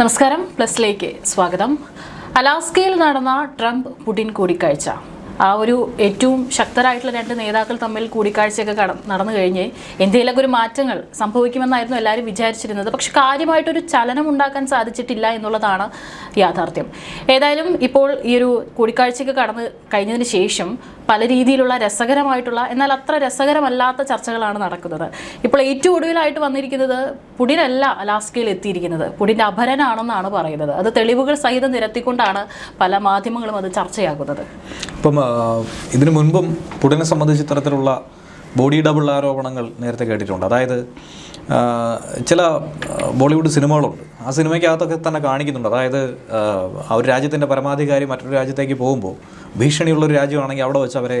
നമസ്കാരം പ്ലസിലേക്ക് സ്വാഗതം. അലാസ്കയിൽ നടന്ന ട്രംപ് പുടിൻ കൂടിക്കാഴ്ച. ആ ഒരു ഏറ്റവും ശക്തരായിട്ടുള്ള രണ്ട് നേതാക്കൾ തമ്മിൽ കൂടിക്കാഴ്ചയൊക്കെ കട നടന്നു കഴിഞ്ഞ് എന്തെങ്കിലുമൊക്കെ ഒരു മാറ്റങ്ങൾ സംഭവിക്കുമെന്നായിരുന്നു എല്ലാവരും വിചാരിച്ചിരുന്നത്. പക്ഷെ കാര്യമായിട്ടൊരു ചലനം ഉണ്ടാക്കാൻ സാധിച്ചിട്ടില്ല എന്നുള്ളതാണ് യാഥാർത്ഥ്യം. ഏതായാലും ഇപ്പോൾ ഈ ഒരു കൂടിക്കാഴ്ചയൊക്കെ കടന്ന് കഴിഞ്ഞതിന് ശേഷം പല രീതിയിലുള്ള രസകരമായിട്ടുള്ള എന്നാൽ അത്ര രസകരമല്ലാത്ത ചർച്ചകളാണ് നടക്കുന്നത്. ഇപ്പോൾ ഏറ്റവും ഒടുവിലായിട്ട് വന്നിരിക്കുന്നത് പുടിനല്ല അലാസ്കയിൽ എത്തിയിരിക്കുന്നത്. പുടിന്റെ അപരനാണെന്നാണ് പറയുന്നത്. അത് തെളിവുകൾ സഹിതം നിരത്തിക്കൊണ്ടാണ് പല മാധ്യമങ്ങളും അത് ചർച്ചയാകുന്നത്. ഇപ്പം ഇതിനു മുൻപും പുടിനെ സംബന്ധിച്ച് ഇത്തരത്തിലുള്ള ബോഡി ഡബിൾ ആരോപണങ്ങൾ നേരത്തെ കേട്ടിട്ടുണ്ട്. അതായത് ചില ബോളിവുഡ് സിനിമകളുണ്ട്. ആ സിനിമയ്ക്കകത്തൊക്കെ തന്നെ കാണിക്കുന്നുണ്ട്. അതായത് ഒരു രാജ്യത്തിന്റെ പരമാധികാരി മറ്റൊരു രാജ്യത്തേക്ക് പോകുമ്പോൾ ഭീഷണിയുള്ളൊരു രാജ്യമാണെങ്കിൽ അവിടെ വെച്ച് അവരെ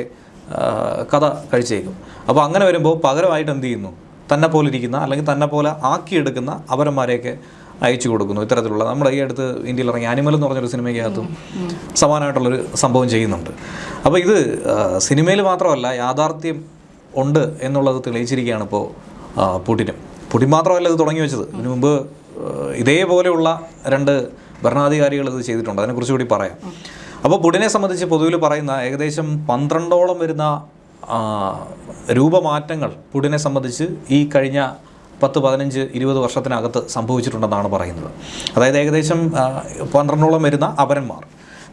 കഥ കഴിച്ചേക്കും. അപ്പോൾ അങ്ങനെ വരുമ്പോൾ പകരമായിട്ട് എന്ത് ചെയ്യുന്നു? തന്നെ പോലെ ഇരിക്കുന്ന അല്ലെങ്കിൽ തന്നെ പോലെ ആക്കിയെടുക്കുന്ന അപരന്മാരെയൊക്കെ അയച്ചു കൊടുക്കുന്നു ഇത്തരത്തിലുള്ള നമ്മുടെ ഈ അടുത്ത് ഇന്ത്യയിൽ ഇറങ്ങിയ അനിമൽ എന്ന് പറഞ്ഞൊരു സിനിമയ്ക്കകത്തും സമാനമായിട്ടുള്ളൊരു സംഭവം ചെയ്യുന്നുണ്ട്. അപ്പോൾ ഇത് സിനിമയിൽ മാത്രമല്ല യാഥാർത്ഥ്യം ഉണ്ട് എന്നുള്ളത് തെളിയിച്ചിരിക്കുകയാണ് ഇപ്പോൾ പുടിനും. പുടിൻ മാത്രമല്ല ഇത് തുടങ്ങി വെച്ചത്. ഇതിനു മുമ്പ് ഇതേപോലെയുള്ള രണ്ട് ഭരണാധികാരികൾ ഇത് ചെയ്തിട്ടുണ്ട്. അതിനെക്കുറിച്ച് കൂടി പറയാം. അപ്പോൾ പുടിനെ സംബന്ധിച്ച് പൊതുവിൽ പറയുന്ന ഏകദേശം പന്ത്രണ്ടോളം വരുന്ന രൂപമാറ്റങ്ങൾ പുടിനെ സംബന്ധിച്ച് ഈ കഴിഞ്ഞ പത്ത് പതിനഞ്ച് ഇരുപത് വർഷത്തിനകത്ത് സംഭവിച്ചിട്ടുണ്ടെന്നാണ് പറയുന്നത്. അതായത് ഏകദേശം പന്ത്രണ്ടോളം വരുന്ന അപരന്മാർ.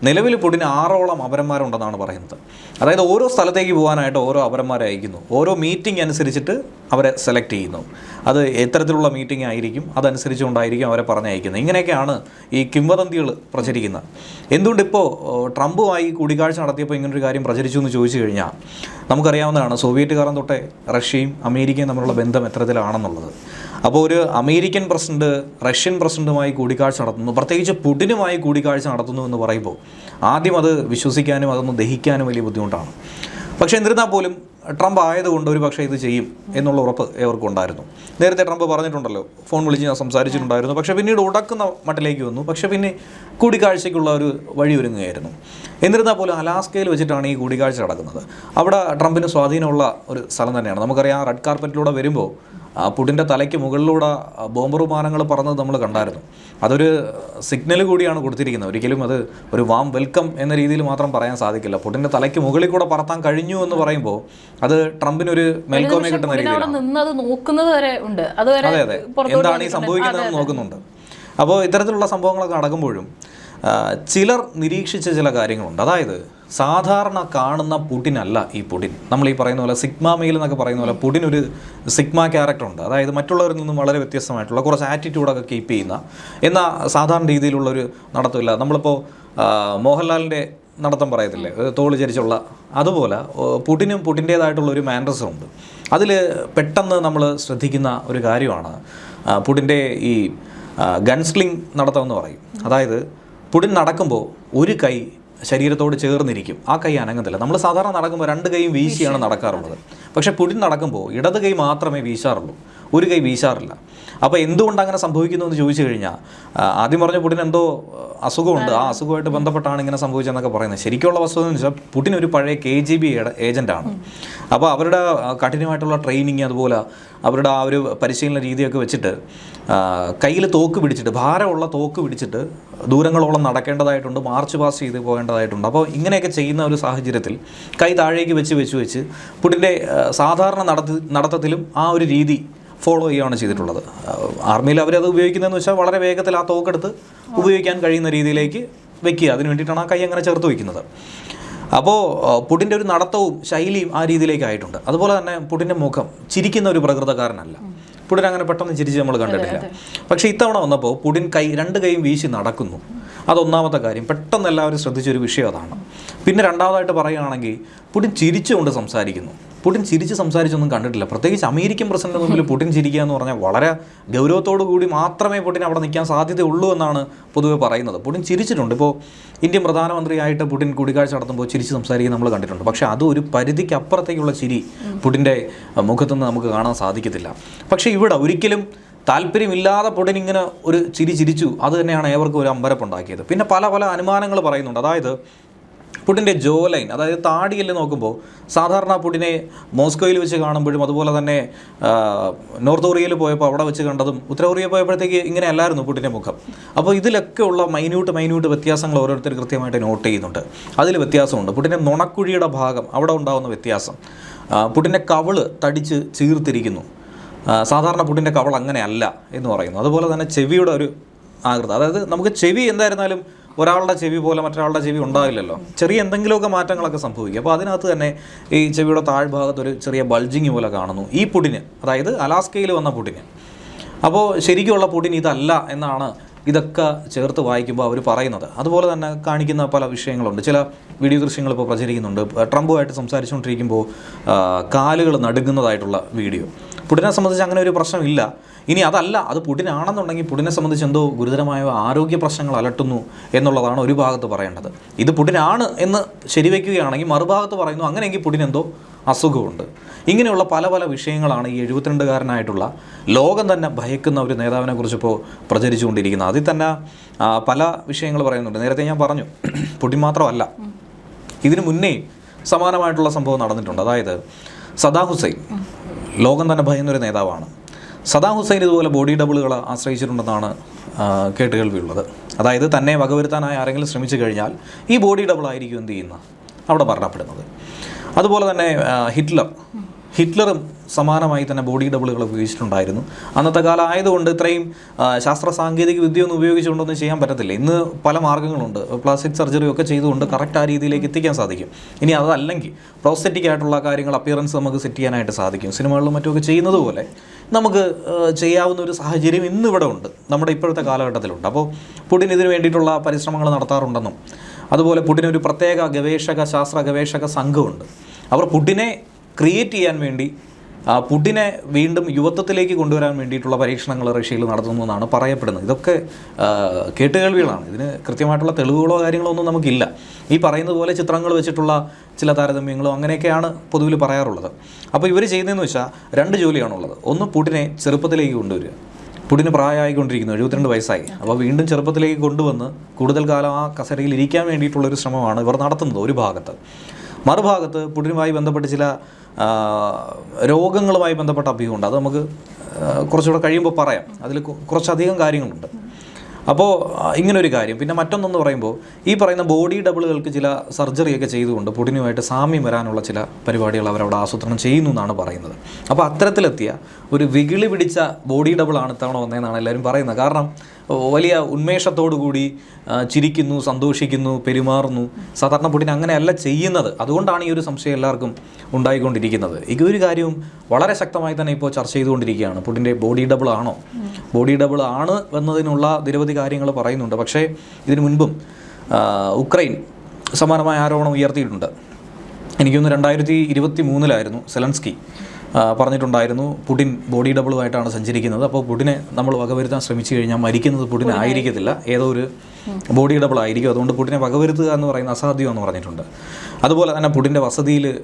നിലവിൽ പുടിന് ആറോളം അപരന്മാരുണ്ടെന്നാണ് പറയുന്നത്. അതായത് ഓരോ സ്ഥലത്തേക്ക് പോകാനായിട്ട് ഓരോ അപരന്മാരെ അയക്കുന്നു. ഓരോ മീറ്റിംഗ് അനുസരിച്ചിട്ട് അവരെ സെലക്ട് ചെയ്യുന്നു. അത് എത്തരത്തിലുള്ള മീറ്റിംഗ് ആയിരിക്കും അതനുസരിച്ചുകൊണ്ടായിരിക്കും അവരെ പറഞ്ഞയക്കുന്നത്. ഇങ്ങനെയൊക്കെയാണ് ഈ കിംവദന്തികൾ പ്രചരിക്കുന്നത്. എന്തുകൊണ്ട് ഇപ്പോൾ ട്രംപുമായി കൂടിക്കാഴ്ച നടത്തിയപ്പോൾ ഇങ്ങനൊരു കാര്യം പ്രചരിച്ചു എന്ന് ചോദിച്ചു കഴിഞ്ഞാൽ നമുക്കറിയാവുന്നതാണ് സോവിയറ്റ് കാലം തൊട്ടേ റഷ്യയും അമേരിക്കയും തമ്മിലുള്ള ബന്ധം എത്തരത്തിലാണെന്നുള്ളത്. അപ്പോൾ ഒരു അമേരിക്കൻ പ്രസിഡന്റ് റഷ്യൻ പ്രസിഡന്റുമായി കൂടിക്കാഴ്ച നടത്തുന്നു പ്രത്യേകിച്ച് പുടിനുമായി കൂടിക്കാഴ്ച നടത്തുന്നു എന്ന് പറയുമ്പോൾ ആദ്യം അത് വിശ്വസിക്കാനും അതൊന്ന് ദഹിക്കാനും വലിയ ബുദ്ധിമുട്ടാണ്. പക്ഷേ എന്നിരുന്നാൽ പോലും ട്രംപ് ആയതുകൊണ്ട് ഒരു പക്ഷേ ഇത് ചെയ്യും എന്നുള്ള ഉറപ്പ് ഏവർക്കും ഉണ്ടായിരുന്നു നേരത്തെ ട്രംപ് പറഞ്ഞിട്ടുണ്ടല്ലോ ഫോൺ വിളിച്ച് ഞാൻ സംസാരിച്ചിട്ടുണ്ടായിരുന്നു. പക്ഷേ പിന്നീട് ഉടക്കുന്ന മട്ടിലേക്ക് വന്നു. പക്ഷേ പിന്നെ കൂടിക്കാഴ്ചയ്ക്കുള്ള ഒരു വഴി ഒരുങ്ങുകയായിരുന്നു. എന്നിരുന്നാൽ പോലും അലാസ്കയിൽ വെച്ചിട്ടാണ് ഈ കൂടിക്കാഴ്ച നടക്കുന്നത്. അവിടെ ട്രംപിന് സ്വാധീനമുള്ള ഒരു സ്ഥലം തന്നെയാണ്. നമുക്കറിയാം റെഡ് കാർപ്പറ്റിലൂടെ വരുമ്പോൾ ആ പുടിന്റെ തലയ്ക്ക് മുകളിലൂടെ ബോംബർ വിമാനങ്ങൾ പറന്നത് നമ്മൾ കണ്ടായിരുന്നു. അതൊരു സിഗ്നൽ കൂടിയാണ് കൊടുത്തിരിക്കുന്നത്. ഒരിക്കലും അത് ഒരു വാം വെൽക്കം എന്ന രീതിയിൽ മാത്രം പറയാൻ സാധിക്കില്ല. പുടിന്റെ തലയ്ക്ക് മുകളിൽ കൂടെ പറത്താൻ കഴിഞ്ഞു എന്ന് പറയുമ്പോൾ അത് ട്രംപിനൊരു മേൽക്കോമെ കിട്ടുന്ന രീതിയിൽ രീതിയിലാണ്. അതെ അതെ. എന്താണ് ഈ സംഭവിക്കുന്നതെന്ന് നോക്കുന്നുണ്ട്. അപ്പോൾ ഇത്തരത്തിലുള്ള സംഭവങ്ങളൊക്കെ നടക്കുമ്പോഴും ചിലർ നിരീക്ഷിച്ച ചില കാര്യങ്ങളുണ്ട്. അതായത് സാധാരണ കാണുന്ന പുടിനല്ല ഈ പുടിൻ. നമ്മൾ ഈ പറയുന്ന പോലെ സിഗ്മ മെയിൽ എന്നൊക്കെ പറയുന്ന പോലെ പുടിൻ ഒരു സിഗ്മ ക്യാരക്ടർ ഉണ്ട്. അതായത് മറ്റുള്ളവരിൽ നിന്നും വളരെ വ്യത്യസ്തമായിട്ടുള്ള കുറച്ച് ആറ്റിറ്റ്യൂഡൊക്കെ കീപ്പ് ചെയ്യുന്ന എന്നാൽ സാധാരണ രീതിയിലുള്ളൊരു നടത്തില്ല നമ്മളിപ്പോൾ മോഹൻലാലിന്റെ നടത്തം പറയത്തില്ലേ? തോളി ചരിച്ചുള്ള. അതുപോലെ പുടിനും പുടിന്റേതായിട്ടുള്ള ഒരു ഉണ്ട്. അതിൽ പെട്ടെന്ന് നമ്മൾ ശ്രദ്ധിക്കുന്ന ഒരു കാര്യമാണ് പുടിന്റെ ഈ ഗൺസ്ലിംഗ് നടത്തമെന്ന് പറയും. അതായത് പുടിൻ നടക്കുമ്പോൾ ഒരു കൈ ശരീരത്തോട് ചേർന്നിരിക്കും. ആ കൈ അനങ്ങത്തില്ല. നമ്മൾ സാധാരണ നടക്കുമ്പോൾ രണ്ട് കൈയും വീശിയാണ് നടക്കാറുള്ളത്. പക്ഷേ പുടിൻ നടക്കുമ്പോൾ ഇടത് കൈ മാത്രമേ വീശാറുള്ളൂ. ഒരു കൈ വീശാറില്ല. അപ്പോൾ എന്തുകൊണ്ട് അങ്ങനെ സംഭവിക്കുന്നു എന്ന് ചോദിച്ചു കഴിഞ്ഞാൽ ആദ്യം പറഞ്ഞ പുടിന് എന്തോ അസുഖമുണ്ട്. ആ അസുഖമായിട്ട് ബന്ധപ്പെട്ടാണ് ഇങ്ങനെ സംഭവിച്ചതെന്നൊക്കെ പറയുന്നത്. ശരിക്കുള്ള വസ്തുത എന്ന് വെച്ചാൽ പുടിൻ ഒരു പഴയ കെ ജി ബി ഏജന്റാണ് അപ്പോൾ അവരുടെ കഠിനമായിട്ടുള്ള ട്രെയിനിങ് അതുപോലെ അവരുടെ ആ ഒരു പരിശീലന രീതിയൊക്കെ വെച്ചിട്ട് കയ്യിൽ തോക്ക് പിടിച്ചിട്ട് ഭാരമുള്ള തോക്ക് പിടിച്ചിട്ട് ദൂരങ്ങളോളം നടക്കേണ്ടതായിട്ടുണ്ട് മാർച്ച് പാസ് ചെയ്ത് പോകേണ്ടതായിട്ടുണ്ട്. അപ്പോൾ ഇങ്ങനെയൊക്കെ ചെയ്യുന്ന ഒരു സാഹചര്യത്തിൽ കൈ താഴേക്ക് വെച്ച് വെച്ച് വെച്ച് പുടിന്റെ സാധാരണ നടത്തി നടത്തത്തിലും ആ ഒരു രീതി ഫോളോ ചെയ്യുകയാണ് ചെയ്തിട്ടുള്ളത്. ആർമിയിൽ അവരത് ഉപയോഗിക്കുന്നതെന്ന് വെച്ചാൽ വളരെ വേഗത്തിൽ ആ തോക്കെടുത്ത് ഉപയോഗിക്കാൻ കഴിയുന്ന രീതിയിലേക്ക് വെക്കുക. അതിന് വേണ്ടിയിട്ടാണ് ആ കൈ അങ്ങനെ ചേർത്ത് വയ്ക്കുന്നത് അപ്പോൾ പുടിന്റെ ഒരു നടത്തവും ശൈലിയും ആ രീതിയിലേക്ക് ആയിട്ടുണ്ട്. അതുപോലെ തന്നെ പുടിന്റെ മുഖം ചിരിക്കുന്ന ഒരു പ്രകൃതക്കാരനല്ല. പുടിൻ അങ്ങനെ പെട്ടെന്ന് ചിരിച്ച് നമ്മൾ കണ്ടിട്ടില്ല. പക്ഷേ ഇത്തവണ വന്നപ്പോൾ പുടിൻ കൈ രണ്ട് കൈയും വീശി നടക്കുന്നു. അതൊന്നാമത്തെ കാര്യം. പെട്ടെന്ന് എല്ലാവരും ശ്രദ്ധിച്ചൊരു വിഷയം അതാണ്. പിന്നെ രണ്ടാമതായിട്ട് പറയുകയാണെങ്കിൽ പുടിൻ ചിരിച്ചുകൊണ്ട് സംസാരിക്കുന്നു. പുടിൻ ചിരിച്ച് സംസാരിച്ചൊന്നും കണ്ടിട്ടില്ല. പ്രത്യേകിച്ച് അമേരിക്കൻ പ്രസിഡന്റ് മുമ്പിൽ പുടിൻ ചിരിക്കുക എന്ന് പറഞ്ഞാൽ വളരെ ഗൗരവത്തോടു കൂടി മാത്രമേ പുടിൻ അവിടെ നിൽക്കാൻ സാധ്യതയുള്ളൂ എന്നാണ് പൊതുവെ പറയുന്നത്. പുടിൻ ചിരിച്ചിട്ടുണ്ട്. ഇപ്പോൾ ഇന്ത്യൻ പ്രധാനമന്ത്രിയായിട്ട് പുടിൻ കൂടിക്കാഴ്ച നടത്തുമ്പോൾ ചിരിച്ച് സംസാരിക്കുക നമ്മൾ കണ്ടിട്ടുണ്ട്. പക്ഷേ അത് ഒരു പരിധിക്ക് അപ്പുറത്തേക്കുള്ള ചിരി പുടിന്റെ മുഖത്തുനിന്ന് നമുക്ക് കാണാൻ സാധിക്കത്തില്ല. പക്ഷേ ഇവിടെ ഒരിക്കലും താല്പര്യമില്ലാതെ പുടിൻ ഇങ്ങനെ ഒരു ചിരി ചിരിച്ചു. അത് തന്നെയാണ് ഏവർക്കും ഒരു അമ്പരപ്പുണ്ടാക്കിയത്. പിന്നെ പല പല അനുമാനങ്ങൾ പറയുന്നുണ്ട്. അതായത് പുടിന്റെ ജോ ലൈൻ അതായത് താടിയിൽ നോക്കുമ്പോൾ സാധാരണ പുടിനെ മോസ്കോയിൽ വെച്ച് കാണുമ്പോഴും അതുപോലെ തന്നെ നോർത്ത് കൊറിയയിൽ പോയപ്പോൾ അവിടെ വെച്ച് കണ്ടതും ഉത്തര കൊറിയ പോയപ്പോഴത്തേക്ക് ഇങ്ങനെ അല്ലായിരുന്നു പുടിന്റെ മുഖം. അപ്പോൾ ഇതിലൊക്കെ ഉള്ള മൈന്യൂട്ട് മൈന്യൂട്ട് വ്യത്യാസങ്ങൾ ഓരോരുത്തർ കൃത്യമായിട്ട് നോട്ട് ചെയ്യുന്നുണ്ട്. അതിൽ വ്യത്യാസമുണ്ട്. പുടിന്റെ നുണക്കുഴിയുടെ ഭാഗം അവിടെ ഉണ്ടാകുന്ന വ്യത്യാസം. പുടിന്റെ കവിൾ തടിച്ച് ചീർത്തിരിക്കുന്നു. സാധാരണ പുടിന്റെ കവൾ അങ്ങനെയല്ല എന്ന് പറയുന്നു. അതുപോലെ തന്നെ ചെവിയുടെ ഒരു ആകൃതി. അതായത് നമുക്ക് ചെവി എന്തായിരുന്നാലും ഒരാളുടെ ചെവി പോലെ മറ്റൊരാളുടെ ചെവി ഉണ്ടാവില്ലല്ലോ. ചെറിയ എന്തെങ്കിലുമൊക്കെ മാറ്റങ്ങളൊക്കെ സംഭവിക്കും. അപ്പോൾ അതിനകത്ത് തന്നെ ഈ ചെവിയുടെ താഴ്ഭാഗത്ത് ഒരു ചെറിയ ബൾജിങ് പോലെ കാണുന്നു. ഈ പുടിന് അതായത് അലാസ്കയിൽ വന്ന പുടിന് അപ്പോൾ ശരിക്കുള്ള പുടിന് ഇതല്ല എന്നാണ് ഇതൊക്കെ ചേർത്ത് വായിക്കുമ്പോൾ അവർ പറയുന്നത്. അതുപോലെ തന്നെ കാണിക്കുന്ന പല വിഷയങ്ങളുണ്ട്. ചില വീഡിയോ ദൃശ്യങ്ങൾ ഇപ്പോൾ പ്രചരിക്കുന്നുണ്ട്. ട്രംപുമായിട്ട് സംസാരിച്ചുകൊണ്ടിരിക്കുമ്പോൾ കാലുകൾ നടുങ്ങുന്നതായിട്ടുള്ള വീഡിയോ. പുടിനെ സംബന്ധിച്ച് അങ്ങനെ ഒരു പ്രശ്നമില്ല. ഇനി അതല്ല അത് പുടിനാണെന്നുണ്ടെങ്കിൽ പുടിനെ സംബന്ധിച്ച് എന്തോ ഗുരുതരമായ ആരോഗ്യ പ്രശ്നങ്ങൾ അലട്ടുന്നു എന്നുള്ളതാണ് ഒരു ഭാഗത്ത് പറയേണ്ടത്. ഇത് പുടിനാണ് എന്ന് ശരിവെക്കുകയാണെങ്കിൽ മറുഭാഗത്ത് പറയുന്നു അങ്ങനെയെങ്കിൽ പുടിനെന്തോ അസുഖമുണ്ട്. ഇങ്ങനെയുള്ള പല പല വിഷയങ്ങളാണ് ഈ എഴുപത്തിരണ്ടുകാരനായിട്ടുള്ള ലോകം തന്നെ ഭയക്കുന്ന ഒരു നേതാവിനെ കുറിച്ചിപ്പോൾ പ്രചരിച്ചുകൊണ്ടിരിക്കുന്നത്. അതിൽ തന്നെ പല വിഷയങ്ങൾ പറയുന്നുണ്ട്. നേരത്തെ ഞാൻ പറഞ്ഞു പുടിൻ മാത്രമല്ല ഇതിനു മുന്നേ സമാനമായിട്ടുള്ള സംഭവം നടന്നിട്ടുണ്ട്. അതായത് സദാ ഹുസൈൻ ലോകം തന്നെ ഭയന്നൊരു നേതാവാണ്. സദാം ഹുസൈൻ ഇതുപോലെ ബോഡി ഡബിളുകൾ ആശ്രയിച്ചിട്ടുണ്ടെന്നാണ് കേട്ടുകേൾവിയുള്ളത്. അതായത് തന്നെ വകവരുത്താനായി ആരെങ്കിലും ശ്രമിച്ചു കഴിഞ്ഞാൽ ഈ ബോഡി ഡബിൾ ആയിരിക്കും എന്ത് ചെയ്യുന്ന? അവിടെ മരണപ്പെടുന്നത്. അതുപോലെ തന്നെ ഹിറ്റ്ലർ ഹിറ്റ്ലറും സമാനമായി തന്നെ ബോഡി ഡബിളുകൾ ഉപയോഗിച്ചിട്ടുണ്ടായിരുന്നു. അന്നത്തെ കാലം ആയതുകൊണ്ട് ഇത്രയും ശാസ്ത്ര സാങ്കേതിക വിദ്യ ഒന്നും ഉപയോഗിച്ചുകൊണ്ടൊന്നും ചെയ്യാൻ പറ്റത്തില്ല. ഇന്ന് പല മാർഗങ്ങളുണ്ട് പ്ലാസ്റ്റിക് സർജറി ഒക്കെ ചെയ്തുകൊണ്ട് കറക്റ്റ് ആ രീതിയിലേക്ക് എത്തിക്കാൻ സാധിക്കും. ഇനി അതല്ലെങ്കിൽ പ്രോസെറ്റിക് ആയിട്ടുള്ള കാര്യങ്ങൾ അപ്പിയറൻസ് നമുക്ക് സെറ്റ് ചെയ്യാനായിട്ട് സാധിക്കും. സിനിമകളിലും മറ്റുമൊക്കെ ചെയ്യുന്നത് പോലെ നമുക്ക് ചെയ്യാവുന്ന ഒരു സാഹചര്യം ഇന്നിവിടെ ഉണ്ട്. നമ്മുടെ ഇപ്പോഴത്തെ കാലഘട്ടത്തിലുണ്ട്. അപ്പോൾ പുടിൻ ഇതിനു വേണ്ടിയിട്ടുള്ള പരിശ്രമങ്ങൾ നടത്താറുണ്ടെന്നും അതുപോലെ പുടിനൊരു പ്രത്യേക ഗവേഷക ശാസ്ത്ര ഗവേഷക സംഘമുണ്ട്. അവർ പുടിനെ ക്രിയേറ്റ് ചെയ്യാൻ വേണ്ടി പുടിനെ വീണ്ടും യുവത്വത്തിലേക്ക് കൊണ്ടുവരാൻ വേണ്ടിയിട്ടുള്ള പരീക്ഷണങ്ങൾ റഷ്യയിൽ നടത്തുന്നു എന്നാണ് പറയപ്പെടുന്നത്. ഇതൊക്കെ കേട്ടുകേൾവികളാണ്. ഇതിന് കൃത്യമായിട്ടുള്ള തെളിവുകളോ കാര്യങ്ങളോ ഒന്നും നമുക്കില്ല. ഈ പറയുന്നത് പോലെ ചിത്രങ്ങൾ വെച്ചിട്ടുള്ള ചില താരതമ്യങ്ങളും അങ്ങനെയൊക്കെയാണ് പൊതുവിൽ പറയാറുള്ളത്. അപ്പോൾ ഇവർ ചെയ്യുന്നതെന്ന് വെച്ചാൽ രണ്ട് ജോലിയാണുള്ളത് ഒന്ന് പുടിനെ ചെറുപ്പത്തിലേക്ക് കൊണ്ടുവരിക. പുടിന് പ്രായമായിക്കൊണ്ടിരിക്കുന്നു എഴുപത്തിരണ്ട് വയസ്സായി. അപ്പോൾ വീണ്ടും ചെറുപ്പത്തിലേക്ക് കൊണ്ടുവന്ന് കൂടുതൽ കാലം ആ കസരയിൽ ഇരിക്കാൻ വേണ്ടിയിട്ടുള്ളൊരു ശ്രമമാണ് ഇവർ നടത്തുന്നത് ഒരു ഭാഗത്ത്. മറുഭാഗത്ത് പുടിനുമായി ബന്ധപ്പെട്ട് ചില രോഗങ്ങളുമായി ബന്ധപ്പെട്ട അഭ്യൂഹമുണ്ട്. അത് നമുക്ക് കുറച്ചുകൂടെ കഴിയുമ്പോൾ പറയാം. അതിൽ കുറച്ചധികം കാര്യങ്ങളുണ്ട്. അപ്പോൾ ഇങ്ങനൊരു കാര്യം. പിന്നെ മറ്റൊന്നെന്ന് പറയുമ്പോൾ ഈ പറയുന്ന ബോഡി ഡബിളുകൾക്ക് ചില സർജറിയൊക്കെ ചെയ്തുകൊണ്ട് പുടിനുമായിട്ട് സാമ്യം വരാനുള്ള ചില പരിപാടികൾ അവരവിടെ ആസൂത്രണം ചെയ്യുന്നു എന്നാണ് പറയുന്നത്. അപ്പോൾ അത്തരത്തിലെത്തിയ ഒരു വികിളി പിടിച്ച ബോഡി ഡബിളാണ് ഇത്തവണ വന്നതെന്നാണ് എല്ലാവരും പറയുന്നത്. കാരണം വലിയ ഉന്മേഷത്തോടുകൂടി ചിരിക്കുന്നു സന്തോഷിക്കുന്നു പെരുമാറുന്നു. സാധാരണ പുടിൻ അങ്ങനെയല്ല ചെയ്യുന്നത്. അതുകൊണ്ടാണ് ഈ ഒരു സംശയം എല്ലാവർക്കും ഉണ്ടായിക്കൊണ്ടിരിക്കുന്നത്. ഈ ഒരു കാര്യവും വളരെ ശക്തമായി തന്നെ ഇപ്പോൾ ചർച്ച ചെയ്തുകൊണ്ടിരിക്കുകയാണ്. പുടിന്റെ ബോഡി ഡബിൾ ആണോ? ബോഡി ഡബിൾ ആണ് എന്നതിനുള്ള നിരവധി കാര്യങ്ങൾ പറയുന്നുണ്ട്. പക്ഷേ ഇതിനു മുൻപും ഉക്രൈൻ സമാനമായ ആരോപണം ഉയർത്തിയിട്ടുണ്ട്. എനിക്കൊന്ന് രണ്ടായിരത്തി ഇരുപത്തി മൂന്നിലായിരുന്നു സെലൻസ്കി. പറഞ്ഞിട്ടുണ്ടായിരുന്നു പുടിൻ ബോഡി ഡബിളുമായിട്ടാണ് സഞ്ചരിക്കുന്നത്. അപ്പോൾ പുടിനെ നമ്മൾ വകവരുത്താൻ ശ്രമിച്ചു കഴിഞ്ഞാൽ മരിക്കുന്നത് പുടിനെ ആയിരിക്കത്തില്ല. ഏതോ ഒരു ബോഡി ഡബിൾ ആയിരിക്കും. അതുകൊണ്ട് പുടിനെ വകവരുത്തുക എന്ന് പറയുന്ന അസാധ്യമെന്ന് പറഞ്ഞിട്ടുണ്ട്. അതുപോലെ തന്നെ പുടിന്റെ വസതിയിൽ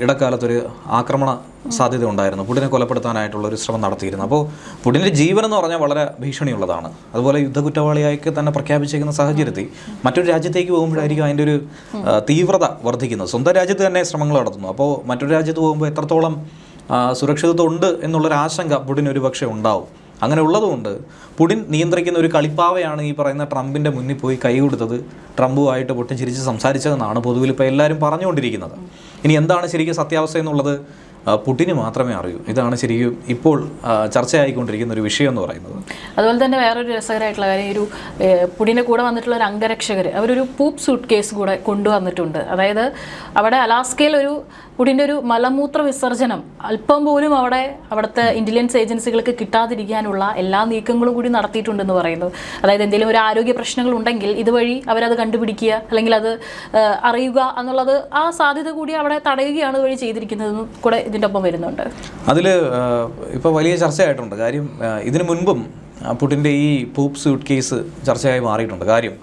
ഇടക്കാലത്തൊരു ആക്രമണ സാധ്യത ഉണ്ടായിരുന്നു. പുടിനെ കൊലപ്പെടുത്താനായിട്ടുള്ള ഒരു ശ്രമം നടത്തിയിരുന്നു. അപ്പോൾ പുടിന്റെ ജീവൻ എന്ന് പറഞ്ഞാൽ വളരെ ഭീഷണിയുള്ളതാണ്. അതുപോലെ യുദ്ധകുറ്റവാളിയായി തന്നെ പ്രഖ്യാപിച്ചേക്കുന്ന സാഹചര്യത്തിൽ മറ്റൊരു രാജ്യത്തേക്ക് പോകുമ്പോഴായിരിക്കും അതിന്റെ ഒരു തീവ്രത വർദ്ധിക്കുന്നത്. സ്വന്തം രാജ്യത്ത് തന്നെ ശ്രമങ്ങൾ നടത്തുന്നു. അപ്പോൾ മറ്റൊരു രാജ്യത്ത് പോകുമ്പോൾ എത്രത്തോളം ആ, സുരക്ഷിതത്വം ഉണ്ട് എന്നുള്ളൊരു ആശങ്ക പുടിന് ഒരു പക്ഷേ ഉണ്ടാവും. അങ്ങനെ ഉള്ളതുകൊണ്ട് പുടിൻ നിയന്ത്രിക്കുന്ന ഒരു കളിപ്പാവയാണ് ഈ പറയുന്ന ട്രംപിന്റെ മുന്നിൽ പോയി കൈ കൊടുത്തത്. ട്രംപുമായിട്ട് പൊട്ടിച്ചിരിച്ച് സംസാരിച്ചതെന്നാണ് പൊതുവിൽ ഇപ്പോൾ എല്ലാവരും പറഞ്ഞുകൊണ്ടിരിക്കുന്നത്. ഇനി എന്താണ് ശരിക്കും സത്യാവസ്ഥ എന്നുള്ളത്? പുടിന് മാത്രമേ അറിയൂ. ഇതാണ് ശരിക്കും ഇപ്പോൾ ചർച്ചയായിക്കൊണ്ടിരിക്കുന്ന ഒരു വിഷയം എന്ന് പറയുന്നത്. അതുപോലെ തന്നെ വേറൊരു രസകരമായിട്ടുള്ള കാര്യം ഒരു പുടിന്റെ കൂടെ വന്നിട്ടുള്ള ഒരു അംഗരക്ഷകർ അവരൊരു പൂപ്പ് സൂട്ട് കേസ് കൂടെ കൊണ്ടുവന്നിട്ടുണ്ട്. അതായത് അവിടെ അലാസ്കയിൽ ഒരു പുടിന്റെ ഒരു മലമൂത്ര വിസർജനം അല്പം പോലും അവിടെ അവിടുത്തെ ഇന്റലിജൻസ് ഏജൻസികൾക്ക് കിട്ടാതിരിക്കാനുള്ള എല്ലാ നീക്കങ്ങളും കൂടി നടത്തിയിട്ടുണ്ടെന്ന് പറയുന്നു. അതായത് എന്തെങ്കിലും ഒരു ആരോഗ്യ പ്രശ്നങ്ങൾ ഉണ്ടെങ്കിൽ ഇതുവഴി അവരത് കണ്ടുപിടിക്കുക അല്ലെങ്കിൽ അത് അറിയുക എന്നുള്ളത് ആ സാധ്യത കൂടി അവിടെ തടയുകയാണ് ഇതുവഴി ചെയ്തിരിക്കുന്നതെന്നും കൂടെ ഇതിന്റെ ഒപ്പം വരുന്നുണ്ട് അതിൽ ഇപ്പോൾ വലിയ ചർച്ചയായിട്ടുണ്ട്. കാര്യം ഇതിനു മുൻപും പുടിന്റെ ഈ പൂപ്പ് സ്യൂട്ട് കേസ് ചർച്ചയായി മാറിയിട്ടുണ്ട്. കാര്യം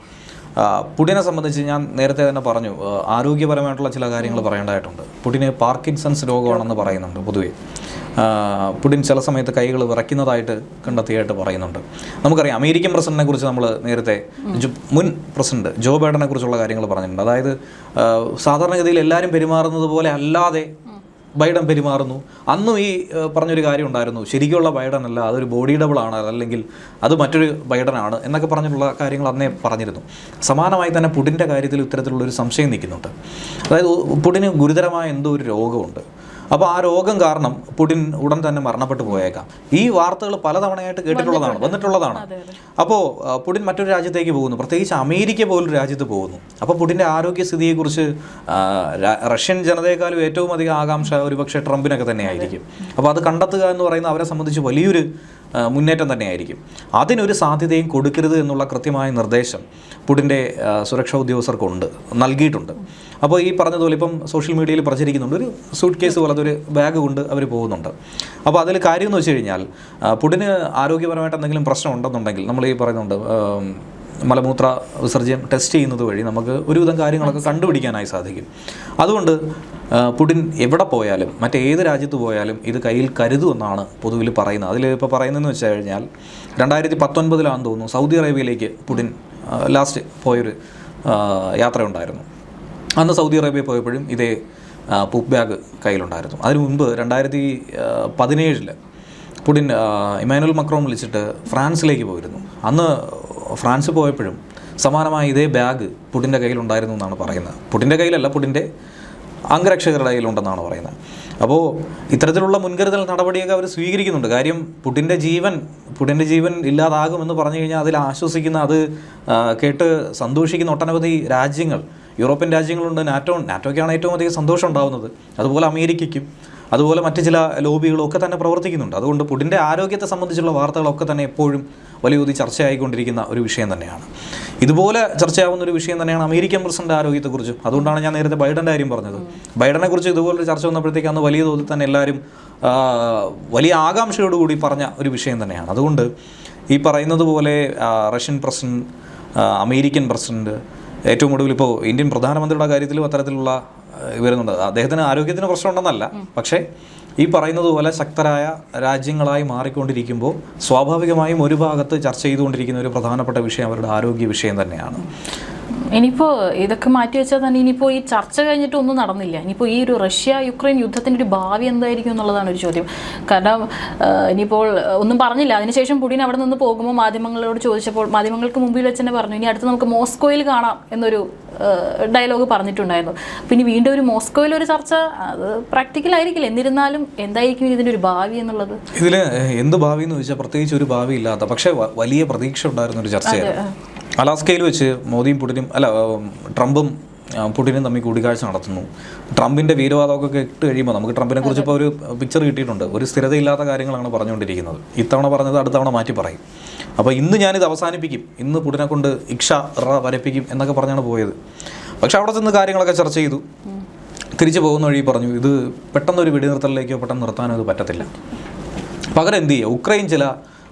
പുടിനെ സംബന്ധിച്ച് ഞാൻ നേരത്തെ തന്നെ പറഞ്ഞു ആരോഗ്യപരമായിട്ടുള്ള ചില കാര്യങ്ങൾ പറയേണ്ടതായിട്ടുണ്ട്. പുടിന് പാർക്കിൻസൺസ് രോഗമാണെന്ന് പറയുന്നുണ്ട് പൊതുവേ. പുടിൻ ചില സമയത്ത് കൈകൾ വിറയ്ക്കുന്നതായിട്ട് കണ്ടെത്തിയായിട്ട് പറയുന്നുണ്ട്. നമുക്കറിയാം അമേരിക്കൻ പ്രസിഡന്റിനെ കുറിച്ച് നമ്മൾ നേരത്തെ മുൻ പ്രസിഡന്റ് ജോ ബൈഡനെ കുറിച്ചുള്ള കാര്യങ്ങൾ പറഞ്ഞിട്ടുണ്ട്. അതായത് സാധാരണഗതിയിൽ എല്ലാവരും പെരുമാറുന്നത് പോലെ അല്ലാതെ ബൈഡൻ പെരുമാറുന്നു. അന്നും ഈ പറഞ്ഞൊരു കാര്യം ഉണ്ടായിരുന്നു ശരിക്കുള്ള ബൈഡൻ അല്ല അതൊരു ബോഡി ഡബിൾ ആണ് അല്ലെങ്കിൽ അത് മറ്റൊരു ബൈഡൻ ആണ് എന്നൊക്കെ പറഞ്ഞിട്ടുള്ള കാര്യങ്ങൾ അന്നേ പറഞ്ഞിരുന്നു. സമാനമായി തന്നെ പുടിന്റെ കാര്യത്തിൽ ഇത്തരത്തിലുള്ള ഒരു സംശയം നിൽക്കുന്നുണ്ട്. അതായത് പുടിന് ഗുരുതരമായ എന്തോ ഒരു രോഗമുണ്ട്. അപ്പോൾ ആ രോഗം കാരണം പുടിൻ ഉടൻ തന്നെ മരണപ്പെട്ടു പോയേക്കാം. ഈ വാർത്തകൾ പലതവണയായിട്ട് കേട്ടിട്ടുള്ളതാണ് വന്നിട്ടുള്ളതാണ്. അപ്പോൾ പുടിൻ മറ്റൊരു രാജ്യത്തേക്ക് പോകുന്നു. പ്രത്യേകിച്ച് അമേരിക്ക പോലൊരു രാജ്യത്ത് പോകുന്നു. അപ്പോൾ പുടിന്റെ ആരോഗ്യസ്ഥിതിയെക്കുറിച്ച് റഷ്യൻ ജനതയെക്കാളും ഏറ്റവും അധികം ആകാംക്ഷ ഒരുപക്ഷെ ട്രംപിനൊക്കെ തന്നെയായിരിക്കും. അപ്പോൾ അത് കണ്ടെത്തുക എന്ന് പറയുന്നത് അവരെ സംബന്ധിച്ച് വലിയൊരു മുന്നേറ്റം തന്നെയായിരിക്കും. അതിനൊരു സാധ്യതയും കൊടുക്കരുത് എന്നുള്ള കൃത്യമായ നിർദ്ദേശം പുടിന്റെ സുരക്ഷാ ഉദ്യോഗസ്ഥർക്കുണ്ട് നൽകിയിട്ടുണ്ട്. അപ്പോൾ ഈ പറഞ്ഞതുപോലെ ഇപ്പം സോഷ്യൽ മീഡിയയിൽ പ്രചരിക്കുന്നുണ്ട്. ഒരു സൂട്ട് കേസ് പോലത്തെ ഒരു ബാഗ് കൊണ്ട് അവർ പോകുന്നുണ്ട്. അപ്പോൾ അതിൽ കാര്യം എന്ന് വെച്ച് കഴിഞ്ഞാൽ പുടിന് ആരോഗ്യപരമായിട്ട് എന്തെങ്കിലും പ്രശ്നം ഉണ്ടെന്നുണ്ടെങ്കിൽ നമ്മൾ ഈ പറയുന്നുണ്ട് മലമൂത്ര വിസർജ്യം ടെസ്റ്റ് ചെയ്യുന്നത് വഴി നമുക്ക് ഒരുവിധം കാര്യങ്ങളൊക്കെ കണ്ടുപിടിക്കാനായി സാധിക്കും. അതുകൊണ്ട് പുടിൻ എവിടെ പോയാലും മറ്റേത് രാജ്യത്ത് പോയാലും ഇത് കയ്യിൽ കരുതുമെന്നാണ് പൊതുവിൽ പറയുന്നത്. അതിൽ ഇപ്പോൾ പറയുന്നതെന്ന് വെച്ച് കഴിഞ്ഞാൽ രണ്ടായിരത്തി പത്തൊൻപതിലാണെന്ന് തോന്നുന്നു സൗദി അറേബ്യയിലേക്ക് പുടിൻ ലാസ്റ്റ് പോയൊരു യാത്രയുണ്ടായിരുന്നു. അന്ന് സൗദി അറേബ്യ പോയപ്പോഴും ഇതേ പൂപ്പ് ബാഗ് കയ്യിലുണ്ടായിരുന്നു. അതിനു മുൻപ് രണ്ടായിരത്തി പതിനേഴിൽ പുടിൻ ഇമാനുവൽ മക്രോൺ വിളിച്ചിട്ട് ഫ്രാൻസിലേക്ക് പോയിരുന്നു. അന്ന് ഫ്രാൻസിൽ പോയപ്പോഴും സമാനമായ ഇതേ ബാഗ് പുടിന്റെ കയ്യിലുണ്ടായിരുന്നു എന്നാണ് പറയുന്നത്. പുടിന്റെ കയ്യിലല്ല പുടിന്റെ അംഗരക്ഷകരുടെ കയ്യിലുണ്ടെന്നാണ് പറയുന്നത്. അപ്പോൾ ഇത്തരത്തിലുള്ള മുൻകരുതൽ നടപടിയൊക്കെ അവർ സ്വീകരിക്കുന്നുണ്ട്. കാര്യം പുടിന്റെ ജീവൻ പുടിന്റെ ജീവൻ ഇല്ലാതാകുമെന്ന് പറഞ്ഞു കഴിഞ്ഞാൽ അതിൽ ആശ്വസിക്കുന്ന അത് കേട്ട് സന്തോഷിക്കുന്ന ഒട്ടനവധി രാജ്യങ്ങൾ യൂറോപ്യൻ രാജ്യങ്ങളുണ്ട്. നാറ്റോ നാറ്റോയ്ക്കാണ് ഏറ്റവും അധികം സന്തോഷം ഉണ്ടാകുന്നത് അതുപോലെ അമേരിക്കയ്ക്കും അതുപോലെ മറ്റ് ചില ലോബികളും ഒക്കെ തന്നെ പ്രവർത്തിക്കുന്നുണ്ട്. അതുകൊണ്ട് പുടിന്റെ ആരോഗ്യത്തെ സംബന്ധിച്ചുള്ള വാർത്തകളൊക്കെ തന്നെ എപ്പോഴും വലിയ തോതിൽ ചർച്ചയായിക്കൊണ്ടിരിക്കുന്ന ഒരു വിഷയം തന്നെയാണ്. ഇതുപോലെ ചർച്ചയാവുന്ന ഒരു വിഷയം തന്നെയാണ് അമേരിക്കൻ പ്രസിഡന്റ് ആരോഗ്യത്തെക്കുറിച്ചും. അതുകൊണ്ടാണ് ഞാൻ നേരത്തെ ബൈഡന്റെ കാര്യം പറഞ്ഞത്. ബൈഡനെ കുറിച്ച് ഇതുപോലൊരു ചർച്ച വന്നപ്പോഴത്തേക്ക് അന്ന് വലിയ തോതിൽ തന്നെ എല്ലാവരും വലിയ ആകാംക്ഷയോടുകൂടി പറഞ്ഞ ഒരു വിഷയം തന്നെയാണ്. അതുകൊണ്ട് ഈ പറയുന്നത് പോലെ റഷ്യൻ പ്രസിഡന്റ് അമേരിക്കൻ പ്രസിഡന്റ് ഏറ്റവും ഒടുവിൽ ഇപ്പോൾ ഇന്ത്യൻ പ്രധാനമന്ത്രിയുടെ കാര്യത്തിലും അത്തരത്തിലുള്ള വരുന്നുണ്ട്. അദ്ദേഹത്തിന് ആരോഗ്യത്തിന് പ്രശ്നമുണ്ടെന്നല്ല. പക്ഷേ ഈ പറയുന്നത് പോലെ ശക്തരായ രാജ്യങ്ങളായി മാറിക്കൊണ്ടിരിക്കുമ്പോൾ സ്വാഭാവികമായും ഒരു ഭാഗത്ത് ചർച്ച ചെയ്തുകൊണ്ടിരിക്കുന്ന ഒരു പ്രധാനപ്പെട്ട വിഷയം അവരുടെ ആരോഗ്യ വിഷയം തന്നെയാണ്. ഇനിയിപ്പോൾ ഇതൊക്കെ മാറ്റി വെച്ചാൽ തന്നെ ഇനിയിപ്പോൾ ഈ ചർച്ച കഴിഞ്ഞിട്ട് ഒന്നും നടന്നില്ല. ഇനിയിപ്പോൾ ഈ ഒരു റഷ്യ യുക്രൈൻ യുദ്ധത്തിന്റെ ഒരു ഭാവി എന്തായിരിക്കും എന്നുള്ളതാണ് ഒരു ചോദ്യം. കാരണം ഇനിയിപ്പോൾ ഒന്നും പറഞ്ഞില്ല. അതിനുശേഷം പുടിൻ അവിടെ നിന്ന് പോകുമ്പോൾ മാധ്യമങ്ങളോട് ചോദിച്ചപ്പോൾ മാധ്യമങ്ങൾക്ക് മുമ്പിൽ വെച്ച് തന്നെ പറഞ്ഞു ഇനി അടുത്ത് നമുക്ക് മോസ്കോയിൽ കാണാം എന്നൊരു ഡയലോഗ് പറഞ്ഞിട്ടുണ്ടായിരുന്നു. പിന്നെ വീണ്ടും ഒരു മോസ്കോയിൽ ഒരു ചർച്ച അത് പ്രാക്ടിക്കൽ ആയിരിക്കില്ല. എന്നിരുന്നാലും എന്തായിരിക്കും ഇതിന്റെ ഒരു ഭാവി എന്നുള്ളത്? ഇതിൽ എന്ത് ഭാവി എന്ന് ചോദിച്ചാൽ പ്രത്യേകിച്ച് ഒരു ഭാവി ഇല്ലാത്ത പക്ഷേ വലിയ പ്രതീക്ഷ ഉണ്ടായിരുന്ന ഒരു ചർച്ചയായിരുന്നു. അലാസ്കയിൽ വെച്ച് മോദിയും പുടിനും അല്ല ട്രംപും പുടിനും തമ്മിൽ കൂടിക്കാഴ്ച നടത്തുന്നു. ട്രംപിന്റെ വീരവാദമൊക്കെ കേട്ട് കഴിയുമ്പോൾ നമുക്ക് ട്രംപിനെ കുറിച്ച് ഇപ്പോൾ ഒരു പിക്ചർ കിട്ടിയിട്ടുണ്ട്. ഒരു സ്ഥിരതയില്ലാത്ത കാര്യങ്ങളാണ് പറഞ്ഞുകൊണ്ടിരിക്കുന്നത്. ഇത്തവണ പറഞ്ഞത് അടുത്ത തവണ മാറ്റി പറയും. അപ്പോൾ ഇന്ന് ഞാനിത് അവസാനിപ്പിക്കും. ഇന്ന് പുടിനെ കൊണ്ട് ഇക്ഷ റ വരപ്പിക്കും എന്നൊക്കെ പറഞ്ഞാണ് പോയത്. പക്ഷെ അവിടെ ചെന്ന് കാര്യങ്ങളൊക്കെ ചർച്ച ചെയ്തു. തിരിച്ചു പോകുന്ന വഴി പറഞ്ഞു ഇത് പെട്ടെന്നൊരു വെടിനിർത്തലിലേക്കോ പെട്ടെന്ന് നിർത്താനോ ഇത് പറ്റത്തില്ല. പകരം എന്ത് ചെയ്യുക? ഉക്രൈൻ ചില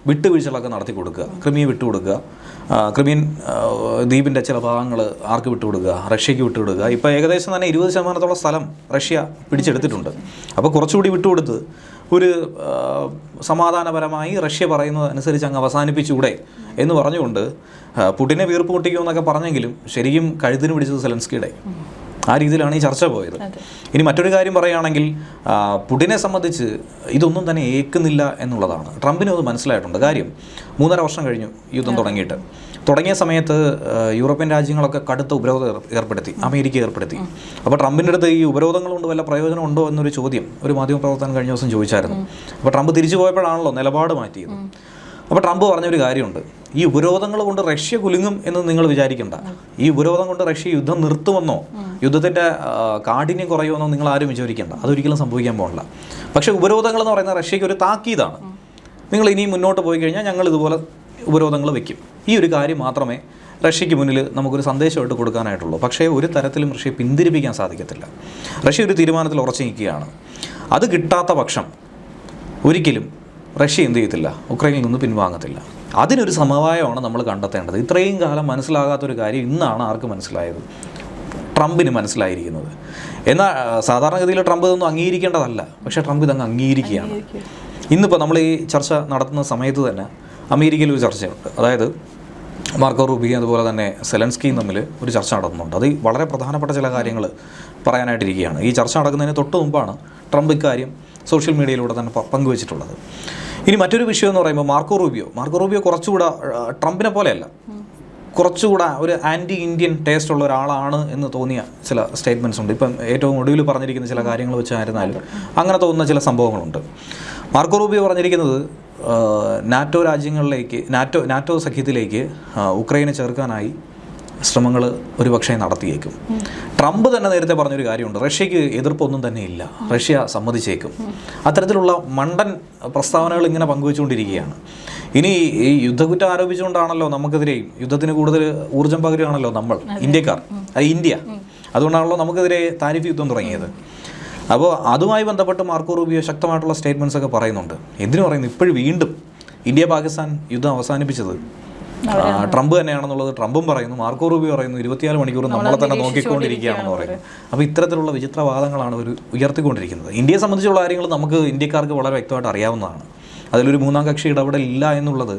വിട്ടുവീഴ്ചകളൊക്കെ നടത്തി കൊടുക്കുക. ക്രിമിയെ വിട്ടുകൊടുക്കുക. ക്രിമിയൻ ആ, ദ്വീപിന്റെ ചില ഭാഗങ്ങൾ ആർക്ക് വിട്ടുകൊടുക്കുക? റഷ്യക്ക് വിട്ടുകൊടുക്കുക. ഇപ്പോൾ ഏകദേശം തന്നെ ഇരുപത് ശതമാനത്തോളം സ്ഥലം റഷ്യ പിടിച്ചെടുത്തിട്ടുണ്ട്. അപ്പോൾ കുറച്ചുകൂടി വിട്ടുകൊടുത്ത് ഒരു സമാധാനപരമായി റഷ്യ പറയുന്നത് അനുസരിച്ച് അങ്ങ് അവസാനിപ്പിച്ചുകൂടെ എന്ന് പറഞ്ഞുകൊണ്ട് പുടിനെ വീർപ്പ് പൊട്ടിക്കുമെന്നൊക്കെ പറഞ്ഞെങ്കിലും ശരിക്കും കഴുത്തിന് പിടിച്ചത് സെലൻസ്കിയുടെ. ആ രീതിയിലാണ് ഈ ചർച്ച പോയത്. ഇനി മറ്റൊരു കാര്യം പറയുകയാണെങ്കിൽ പുടിനെ സംബന്ധിച്ച് ഇതൊന്നും തന്നെ ഏക്കുന്നില്ല എന്നുള്ളതാണ്. ട്രംപിനും അത് മനസ്സിലായിട്ടുണ്ട്. കാര്യം മൂന്നര വർഷം കഴിഞ്ഞു യുദ്ധം തുടങ്ങിയിട്ട്. തുടങ്ങിയ സമയത്ത് യൂറോപ്യൻ രാജ്യങ്ങളൊക്കെ കടുത്ത ഉപരോധം ഏർ- ഏർപ്പെടുത്തി. അമേരിക്ക ഏർപ്പെടുത്തി. അപ്പോൾ ട്രംപിന്റെ അടുത്ത് ഈ ഉപരോധങ്ങൾ കൊണ്ട് വല്ല പ്രയോജനം ഉണ്ടോ എന്നൊരു ചോദ്യം ഒരു മാധ്യമപ്രവർത്തകൻ കഴിഞ്ഞ ദിവസം ചോദിച്ചായിരുന്നു. അപ്പോൾ ട്രംപ് തിരിച്ചു പോയപ്പോഴാണല്ലോ നിലപാട് മാറ്റിയത്. അപ്പോൾ ട്രംപ് പറഞ്ഞൊരു കാര്യമുണ്ട്. ഈ ഉപരോധങ്ങൾ കൊണ്ട് റഷ്യ കുലുങ്ങും എന്ന് നിങ്ങൾ വിചാരിക്കണ്ട. ഈ ഉപരോധം കൊണ്ട് റഷ്യ യുദ്ധം നിർത്തുമെന്നോ യുദ്ധത്തിന്റെ കാഠിന്യം കുറയുമെന്നോ നിങ്ങൾ ആരും വിചാരിക്കേണ്ട. അതൊരിക്കലും സംഭവിക്കാൻ പോകണില്ല പക്ഷേ ഉപരോധങ്ങൾ എന്ന് പറയുന്നത് റഷ്യയ്ക്ക് ഒരു താക്കീതാണ്. നിങ്ങൾ ഇനി മുന്നോട്ട് പോയി കഴിഞ്ഞാൽ ഞങ്ങൾ ഇതുപോലെ ഉപരോധങ്ങൾ വെക്കും. ഈ ഒരു കാര്യം മാത്രമേ റഷ്യയ്ക്ക് മുന്നിൽ നമുക്കൊരു സന്ദേശമായിട്ട് കൊടുക്കാനായിട്ടുള്ളൂ. പക്ഷേ ഒരു തരത്തിലും റഷ്യയെ പിന്തിരിപ്പിക്കാൻ സാധിക്കത്തില്ല. റഷ്യ ഒരു തീരുമാനത്തിൽ ഉറച്ചു നിൽക്കുകയാണ്. അത് കിട്ടാത്ത പക്ഷം ഒരിക്കലും റഷ്യ എന്ത് ചെയ്യത്തില്ല? ഉക്രൈനിൽ നിന്ന് പിൻവാങ്ങത്തില്ല. അതിനൊരു സമവായമാണ് നമ്മൾ കണ്ടെത്തേണ്ടത്. ഇത്രയും കാലം മനസ്സിലാകാത്തൊരു കാര്യം ഇന്നാണ് ആർക്ക് മനസ്സിലായത്? ട്രംപിന് മനസ്സിലായിരിക്കുന്നത്. എന്നാൽ സാധാരണഗതിയിൽ ട്രംപ് ഇതൊന്നും അംഗീകരിക്കേണ്ടതല്ല. പക്ഷേ ട്രംപ് ഇതങ്ങ് അംഗീകരിക്കുകയാണ്. ഇന്നിപ്പോൾ നമ്മൾ ഈ ചർച്ച നടത്തുന്ന സമയത്ത് തന്നെ അമേരിക്കയിൽ ഒരു ചർച്ചയുണ്ട് അതായത് മാർക്കോ റൂബിയും അതുപോലെ തന്നെ സെലൻസ്കിയും തമ്മിൽ ഒരു ചർച്ച നടത്തുന്നുണ്ട്. അത് വളരെ പ്രധാനപ്പെട്ട ചില കാര്യങ്ങൾ പറയാനായിട്ടിരിക്കുകയാണ്. ഈ ചർച്ച നടക്കുന്നതിന് തൊട്ട് മുമ്പാണ് ട്രംപ് ഇക്കാര്യം സോഷ്യൽ മീഡിയയിലൂടെ തന്നെ പങ്കുവച്ചിട്ടുള്ളത്. ഇനി മറ്റൊരു വിഷയം എന്ന് പറയുമ്പോൾ മാർക്കോ റൂബിയോ. മാർക്കോ റൂബിയോ കുറച്ചുകൂടെ ട്രംപിനെ പോലെയല്ല. കുറച്ചുകൂടെ ഒരു ആന്റി ഇന്ത്യൻ ടേസ്റ്റ് ഉള്ള ഒരാളാണ് എന്ന് തോന്നിയ ചില സ്റ്റേറ്റ്മെന്റ്സ് ഉണ്ട്. ഇപ്പം ഏറ്റവും ഒടുവിൽ പറഞ്ഞിരിക്കുന്ന ചില കാര്യങ്ങൾ വെച്ചായിരുന്നാലും അങ്ങനെ തോന്നുന്ന ചില സംഭവങ്ങളുണ്ട്. മാർക്കോ റൂബിയോ പറഞ്ഞിരിക്കുന്നത് നാറ്റോ രാജ്യങ്ങളിലേക്ക് നാറ്റോ നാറ്റോ സഖ്യത്തിലേക്ക് ഉക്രൈനെ ചേർക്കാനായി ശ്രമങ്ങൾ ഒരുപക്ഷെ നടത്തിയേക്കും. ട്രംപ് തന്നെ നേരത്തെ പറഞ്ഞൊരു കാര്യമുണ്ട് റഷ്യക്ക് എതിർപ്പൊന്നും തന്നെ ഇല്ല. റഷ്യ സമ്മതിച്ചേക്കും. അത്തരത്തിലുള്ള മണ്ടൻ പ്രസ്താവനകൾ ഇങ്ങനെ പങ്കുവെച്ചുകൊണ്ടിരിക്കുകയാണ്. ഇനി ഈ യുദ്ധക്കുറ്റം ആരോപിച്ചുകൊണ്ടാണല്ലോ നമുക്കെതിരെയും യുദ്ധത്തിന് കൂടുതൽ ഊർജം പകരുകയാണല്ലോ നമ്മൾ ഇന്ത്യക്കാർ ഇന്ത്യ. അതുകൊണ്ടാണല്ലോ നമുക്കെതിരെ താരിഫ് യുദ്ധം തുടങ്ങിയത്. അപ്പോൾ അതുമായി ബന്ധപ്പെട്ട് മാർക്കോ റൂബിയോ ശക്തമായിട്ടുള്ള സ്റ്റേറ്റ്മെന്റ്സ് ഒക്കെ പറയുന്നുണ്ട്. എന്തിനു പറയുന്നു? ഇപ്പോഴും വീണ്ടും ഇന്ത്യ പാകിസ്ഥാൻ യുദ്ധം അവസാനിപ്പിച്ചത് ട്രംപ് തന്നെയാണെന്നുള്ളത് ട്രംപും പറയുന്നു മാർക്കോ റൂബി പറയുന്നു ഇരുപത്തിനാല് മണിക്കൂർ നമ്മളെ തന്നെ നോക്കിക്കൊണ്ടിരിക്കുകയാണെന്ന് പറയുന്നു അപ്പോൾ ഇത്തരത്തിലുള്ള വിചിത്രവാദങ്ങളാണ് ഒരു ഉയർത്തിക്കൊണ്ടിരിക്കുന്നത്. ഇന്ത്യയെ സംബന്ധിച്ചുള്ള കാര്യങ്ങൾ നമുക്ക് ഇന്ത്യക്കാർക്ക് വളരെ വ്യക്തമായിട്ട് അറിയാവുന്നതാണ്. അതിലൊരു മൂന്നാം കക്ഷി ഇടപെടൽ ഇല്ല എന്നുള്ളത്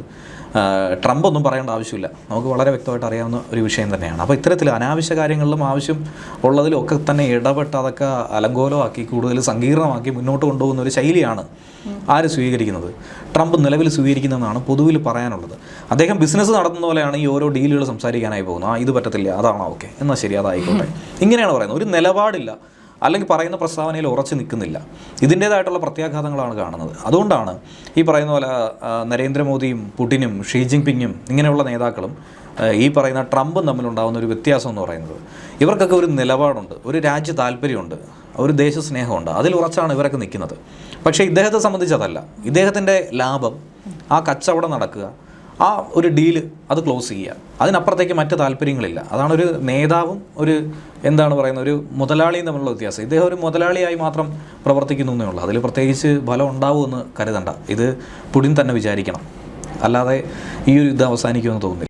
ട്രംപ് ഒന്നും പറയേണ്ട ആവശ്യമില്ല. നമുക്ക് വളരെ വ്യക്തമായിട്ട് അറിയാവുന്ന ഒരു വിഷയം തന്നെയാണ്. അപ്പോൾ ഇത്തരത്തിൽ അനാവശ്യ കാര്യങ്ങളിലും ആവശ്യം ഉള്ളതിലും ഒക്കെ തന്നെ ഇടപെട്ട് അതൊക്കെ അലങ്കോലമാക്കി കൂടുതൽ സങ്കീർണമാക്കി മുന്നോട്ട് കൊണ്ടുപോകുന്ന ഒരു ശൈലിയാണ് ആര് സ്വീകരിക്കുന്നത്? ട്രംപ് നിലവിൽ സ്വീകരിക്കുന്നതെന്നാണ് പൊതുവിൽ പറയാനുള്ളത്. അദ്ദേഹം ബിസിനസ് നടത്തുന്ന പോലെയാണ് ഈ ഓരോ ഡീലുകൾ സംസാരിക്കാനായി പോകുന്നത്. ആ ഇത് പറ്റത്തില്ല അതാണോ? ഓക്കെ എന്നാൽ ശരി അതായിക്കോട്ടെ. ഇങ്ങനെയാണ് പറയുന്നത്. ഒരു നിലപാടില്ല. അല്ലെങ്കിൽ പറയുന്ന പ്രസ്താവനയിൽ ഉറച്ചു നിൽക്കുന്നില്ല. ഇതിന്റേതായിട്ടുള്ള പ്രത്യാഘാതങ്ങളാണ് കാണുന്നത്. അതുകൊണ്ടാണ് ഈ പറയുന്ന പോലെ നരേന്ദ്രമോദിയും പുടിനും ഷീ ജിൻപിങ്ങും ഇങ്ങനെയുള്ള നേതാക്കളും ഈ പറയുന്ന ട്രംപും തമ്മിലുണ്ടാകുന്ന ഒരു വ്യത്യാസം എന്ന് പറയുന്നത്. ഇവർക്കൊക്കെ ഒരു നിലപാടുണ്ട് ഒരു രാജ്യ താല്പര്യമുണ്ട് ഒരു ദേശസ്നേഹമുണ്ട് അതിൽ ഉറച്ചാണ് ഇവരൊക്കെ നിൽക്കുന്നത്. പക്ഷേ ഇദ്ദേഹത്തെ സംബന്ധിച്ചതല്ല ഇദ്ദേഹത്തിന്റെ ലാഭം ആ കച്ചവടം നടക്കുക ആ ഒരു ഡീൽ അത് ക്ലോസ് ചെയ്യുക. അതിനപ്പുറത്തേക്ക് മറ്റ് താല്പര്യങ്ങളില്ല. അതാണ് ഒരു നേതാവും ഒരു എന്താണ് പറയുന്നത് ഒരു മുതലാളിയും തമ്മിലുള്ള വ്യത്യാസം. ഇദ്ദേഹം ഒരു മുതലാളിയായി മാത്രം പ്രവർത്തിക്കുന്നു എന്നേ ഉള്ളൂ. അതിൽ പ്രത്യേകിച്ച് ഫലം ഉണ്ടാവുമെന്ന് കരുതണ്ട. ഇത് പുടിൻ തന്നെ വിചാരിക്കണം. അല്ലാതെ ഈ ഒരു യുദ്ധം അവസാനിക്കുമെന്ന് തോന്നുന്നില്ല.